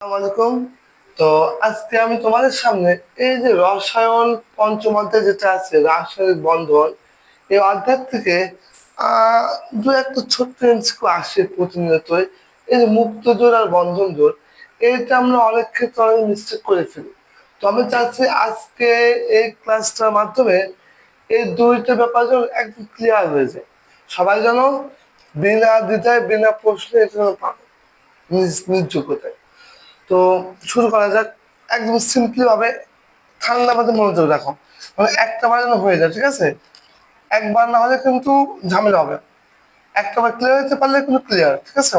আলাইকুম। তো আজকে আমি তোমাদের সামনে এই যে রসায়ন পঞ্চম অধ্যায় যেটা আছে, রাসায়নিক বন্ধন, এই অধ্যায় থেকে দু একটা ছোট্ট এমসিকিউ আসে প্রতিনিয়তই। এই যে মুক্ত জোর আর বন্ধন জোর এইটা আমরা অনেক ক্ষেত্রে অনেক মিস্টেক করে ফেলি। তো আমি চাচ্ছি আজকে এই ক্লাসটার মাধ্যমে এই দুইটা ব্যাপার যেন একদম ক্লিয়ার হয়ে যায়। সবাই যেন বিনা দ্বিধায়, বিনা প্রশ্নে এটা যেন পাবে। নিজ নিজ যোগ্যতায়। তো শুরু করা যাক একদম সিম্পলি ভাবে ঠান্ডা মাথায় মনোযোগ রাখো। মানে একটা বার যেন হয়ে যায়, ঠিক আছে? একবার না হলে কিন্তু ঝামেলা হবে। একটা বার ক্লিয়ার হতে পারলে কিন্তু ক্লিয়ার ঠিক আছে?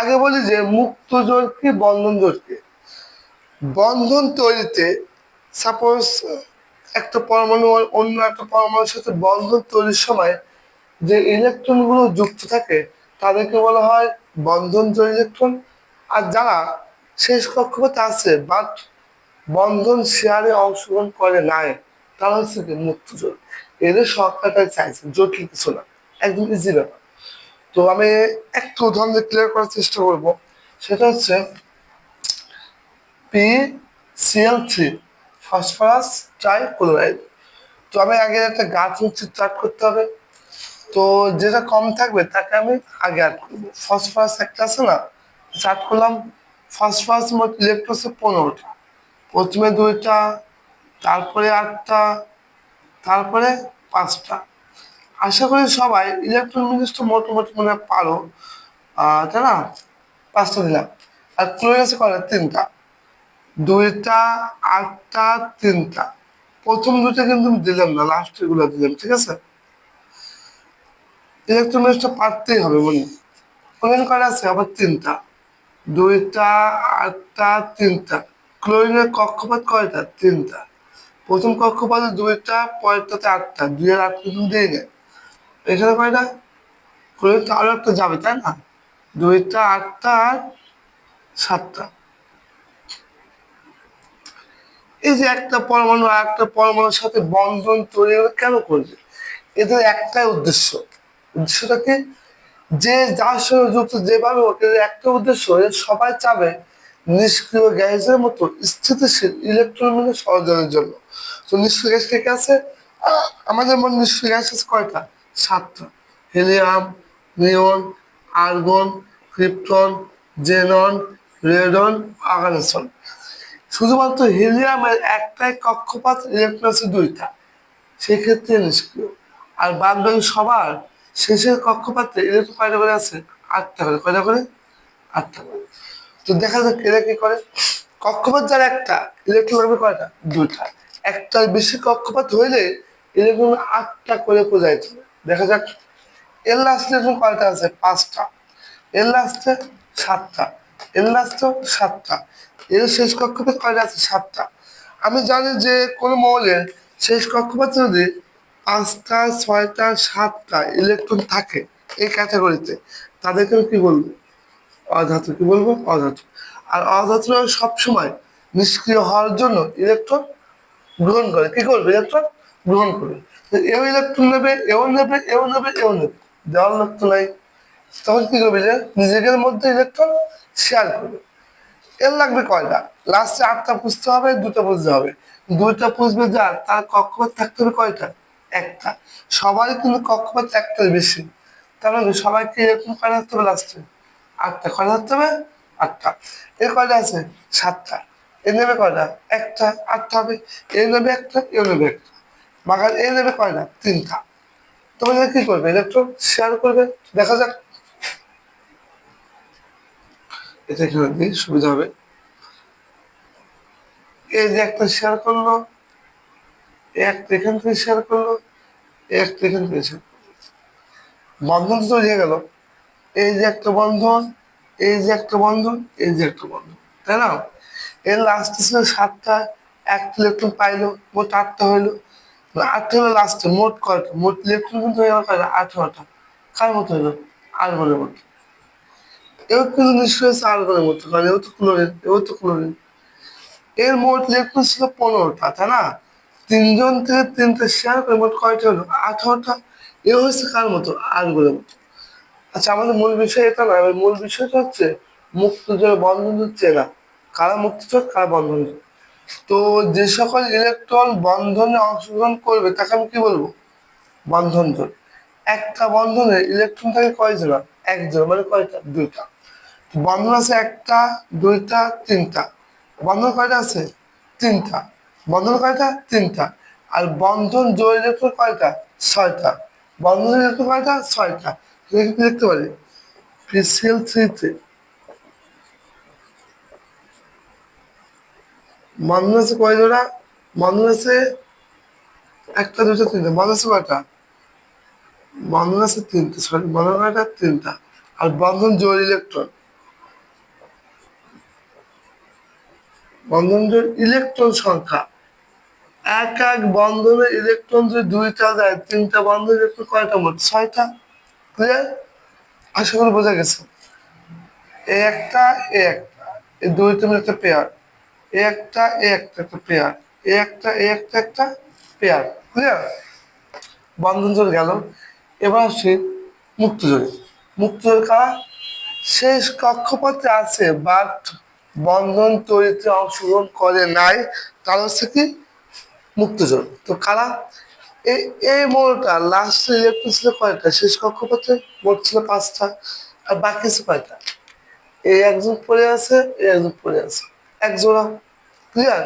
আগে বলি যে মুক্ত জোর কি বন্ধন জোর কি বন্ধন তৈরিতে সাপোজ একটা পরমাণু অন্য একটা পরমাণুর সাথে বন্ধন তৈরির সময় যে ইলেকট্রনগুলো যুক্ত থাকে, তাদেরকে বলা হয় বন্ধন ইলেকট্রন আর যারা শেষ কক্ষপথে আছে বাট বন্ধন শেয়ারে অংশগ্রহণ করে নাই। তারা হচ্ছে কি মুক্ত এদের সরকারটা চাইছে, জটিল কিছু না, একদম ইজি ব্যাপার। তো আমি একটু উদাহরণ দিয়ে ক্লিয়ার করার চেষ্টা করব। সেটা হচ্ছে P CL three phosphorus trichloride তো আমি আগে একটা গাছ হচ্ছে চার্ট করতে হবে। তো যেটা কম থাকবে, তাকে আমি আগে অ্যাড করব। ফসফরাস একটা আছে না চার্ট করলাম ফসফরাস মোট ইলেকট্রন হচ্ছে পনেরোটা। প্রথমে দুইটা, তারপরে আটটা, তারপরে পাঁচটা। আশা করি সবাই ইলেকট্রন মিনিস্টার মোটামুটি মনে পারো। তাই না? পাঁচটা দিলাম। আর ক্লোরিন কয়টা? তিনটা। দুইটা, আটটা, তিনটা। প্রথম দুইটা কিন্তু আমি দিলাম না লাস্ট এগুলো দিলাম, ঠিক আছে? ইলেকট্রন ইলেকট্রোমিটারটা পারতেই হবে মনে ক্লোরিন আছে? আবার তিনটা। দুইটা, আটটা, তিনটা। ক্লোরিনের কক্ষপথ কয়টা? তিনটা। প্রথম কক্ষপথে দুইটা, পরেরটাতে আটটা। দুই আর আট কিন্তু দিয়ে নেয় এখানে কয়টা? ক্লোরিন তো আরও একটা যাবে, তাই না? দুইটা, আটটা আর সাতটা। এই যে একটা পরমাণু আর একটা পরমাণুর সাথে বন্ধন তৈরি কেন করবে? এদের একটাই উদ্দেশ্য। উদ্দেশ্যটা কি? যে যার সঙ্গে যুক্ত যেভাবে এদের একটা উদ্দেশ্য সবাই চাবে নিষ্ক্রিয় গ্যাসের মতো স্থিতিশীল ইলেকট্রন মিলে সহযোগের জন্য। তো নিষ্ক্রিয় গ্যাস কে আছে? আমাদের মনে নিষ্ক্রিয় গ্যাস আছে কয়টা? সাতটা। Helium neon argon, krypton, xenon, radon, oganesson. শুধুমাত্র হিলিয়ামের একটাই কক্ষপাত ইলেকট্রন আছে দুইটা। সেক্ষেত্রে নিষ্ক্রিয়। আর বাদবাকি সবার শেষের কক্ষপাতে ইলেকট্রন কয়টা করে আছে? আটটা করে। কয়টা করে? আটটা করে। তো দেখা যাক এরা কি করে। কক্ষপথ যার একটা ইলেকট্রন লাগবে কয়টা? দুইটা। একটার বেশি কক্ষপথ হইলে ইলেকট্রন আটটা করে প্রজাইতে হবে দেখা যাক। এর লাস্টে ইলেকট্রন কয়টা আছে? পাঁচটা। এর লাস্টে সাতটা। এর লাস্টে সাতটা। এর শেষ কক্ষপথ কয়টা আছে? সাতটা। আমি জানি যে কোনো মৌলের শেষ কক্ষপথে যদি পাঁচটা, ছয়টা, সাতটা ইলেকট্রন থাকে এই ক্যাটাগরিতে তাদেরকে কি বলব? অধাতু কি বলব? অধাতু। আর অধাতুরা সবসময় নিষ্ক্রিয় হওয়ার জন্য ইলেকট্রন গ্রহণ করে। কি করবে? ইলেকট্রন গ্রহণ করবে। এও ইলেকট্রন নেবে, এও নেবে এও নেবে এও নেবে। দেওয়ার লোক তো নাই। তখন কি করবে যে নিজেদের মধ্যে ইলেকট্রন শেয়ার করবে। এর লাগবে কয়টা? লাস্টে আটটা পুষতে হবে দুটো পুষতে হবে। দুইটা পুষবে যার, তার কক্ষপথ থাকতে হবে কয়টা? একটা। সবাই কিন্তু কক্ষপথ একটার বেশি। তার মানে সবাইকে এরকম কয়টা থাকতে হবে লাস্টে আটটা। কয়টা থাকতে হবে? আটটা। এর কয়টা আছে? সাতটা। এর নেবে কয়টা? একটা। আটটা হবে। এর নেবে একটা এর নেবে একটা। বাগান এ নেবে কয়টা? তিনটা। তোমাদের কি করবে? ইলেকট্রন শেয়ার করবে? দেখা যাক। এটা এখানে দিই সুবিধা হবে? এই যে একটা শেয়ার করল। একটা এখান থেকে শেয়ার করল একটা এখান থেকে শেয়ার করল। বন্ধন তো হয়ে গেল। এই যে একটা বন্ধন, এই যে একটা বন্ধন, এই যে একটা বন্ধন, তাই না? এর লাস্টে ছিল সাতটা একটা ইলেকট্রন পাইলো, মোট আটটা হইল। আটটা হলো লাস্টে মোট কয়টা? মোট ইলেকট্রন কিন্তু হয়ে গেল আঠারোটা। কার মতো হইল? আর্গনের মতো। এও কিন্তু হচ্ছে আর্গনের মতো। কারণ এও তো ক্লোরিন এও তো ক্লোরিন এর মোট ইলেকট্রন ছিল পনেরোটা, তাই না? তিনজন থেকে তিনটে শেয়ার করে মোট কয়টা হলো? আঠারোটা। এ হচ্ছে কার মতো? আর্গনের মতো। আচ্ছা আমাদের মূল বিষয় এটা না আমাদের মূল বিষয়টা হচ্ছে মুক্ত জোর বন্ধন জোর চেনা কারা মুক্ত জোর কারা বন্ধন? তো যে সকল ইলেকট্রন বন্ধনে অংশগ্রহণ করবে, তাকে আমি কি বলব? বন্ধন জোর একটা বন্ধনে ইলেকট্রন থাকে কয় জোড়া? এক মানে কয়টা? দুইটা। বন্ধন আছে একটা, দুইটা, তিনটা। বন্ধন কয়টা আছে? তিনটা। বন্ধন কয়টা? তিনটা। আর বন্ধন জোর ইলেকট্রন কয়টা? ছয়টা। বন্ধন ইলেকট্রন কয়টা? ছয়টা। লিখতে পারি? পিসিএল থ্রিতে। বন্ধন আছে কয় জোড়া? বন্ধন আছে একটা দুটো তিনটা। বন্ধন আছে কয়টা? বন্ধন আছে তিনটা। সরি, বন্ধন কয়টা? তিনটা। আর বন্ধন জোর ইলেকট্রন। বন্ধন জোর ইলেকট্রন সংখ্যা। এক এক বন্ধনে ইলেকট্রন যদি দুইটা যায়, তিনটা বন্ধন ইলেকট্রন কয়টা মোট? ছয়টা। ক্লিয়ার আশা করি বোঝা গেছে। এ একটা এ একটা। এই দুইটা মিলে একটা পেয়ার এ একটা এ একটা একটা পেয়ার এ একটা এ একটা একটা পেয়ার ক্লিয়ার বন্ধন জোর গেল। এবার আসি মুক্ত জোরে মুক্ত কারা? শেষ কক্ষপথে আছে বাট বন্ধন তৈরিতে অংশগ্রহণ করে নাই তারা হচ্ছে কি মুক্তজোর তো কারা? এই এই মোড়টা লাস্ট ইলেকট্রন ছিল কয়টা? শেষ কক্ষপথে মোট ছিল পাঁচটা, আর বাকি ছিল কয়টা? এই একজন পড়ে আছে, এই একজন পড়ে আছে। এক জোড়া ক্লিয়ার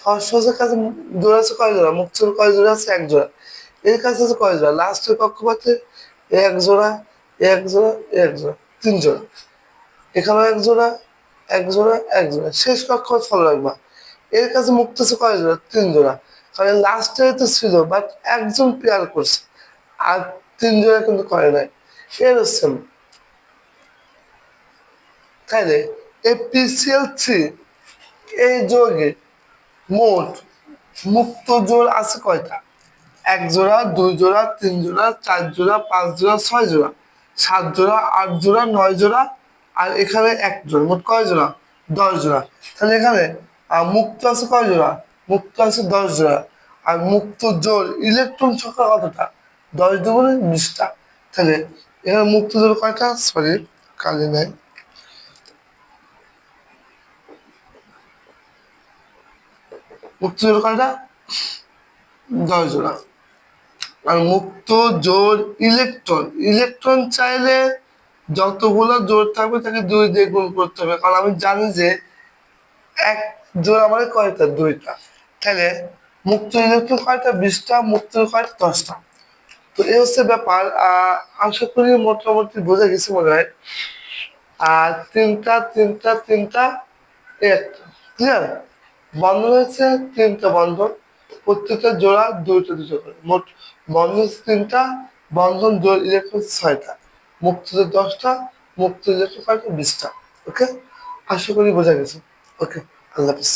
ফার্স্ট হাউসের কাছে জোড়া আছে কয় জোড়া? মুক্তজোর কয় জোড়া আছে? এক জোড়া। এর কাছে আছে কয় জোড়া? লাস্টের কক্ষপথে এক জোড়া এক জোড়া এক জোড়া, তিন জোড়া। এখানেও এক জোড়া এক জোড়া এক জোড়া শেষ কক্ষপথ ফলো রাখবা এর কাছে মুক্ত আছে কয় জোড়া তিন জোড়া কারণ লাস্টে তো ছিল বাট একজন পেয়ার করছে। আর তিন জোড়া কিন্তু করে নাই। এর হচ্ছে তাইলে এই পিসিএল থ্রি, এই যোগে মোট মুক্ত জোর আছে কয়টা? এক জোড়া দুই জোড়া তিন জোড়া চার জোড়া পাঁচ জোড়া ছয় জোড়া সাত জোড়া আট জোড়া নয় জোড়া আর এখানে এক জোড়া মোট কয় জোড়া দশ জোড়া তাহলে এখানে মুক্ত আছে কয় জোড়া মুক্ত আছে দশ জোড়া আর মুক্ত জোর ইলেকট্রন সংখ্যা কতটা? দশ দুগুণে বিশটা। তাহলে এখানে মুক্ত জোর কয়টা? সরি কালি নাই। মুক্ত জোর কয়টা? দশ জোড়া আর মুক্ত জোর ইলেকট্রন ইলেকট্রন চাইলে যতগুলো জোর থাকবে তাকে দুই দিয়ে গুণ করতে হবে। কারণ আমি জানি যে এক জোর আমার কয়টা? দুইটা। তাহলে মুক্ত ইলেকট্রন কয়টা? বিশটা, মুক্ত কয়টা? দশটা। তো এই হচ্ছে ব্যাপার। আশা করি মোটামুটি বোঝা গেছে মনে হয়। আর তিনটা তিনটা তিনটা, একটা। ক্লিয়ার বন্ধন হয়েছে তিনটা বন্ধন। প্রত্যেকটা জোড়া দুইটা দুটো করে। মোট বন্ধন হচ্ছে তিনটা, বন্ধন জোড় ইলেকট্রন ছয়টা। মুক্তদের দশটা মুক্ত ইলেকট্রন কয়টা? বিশটা। ওকে আশা করি বোঝা গেছে। ওকে আল্লাহ হাফিজ।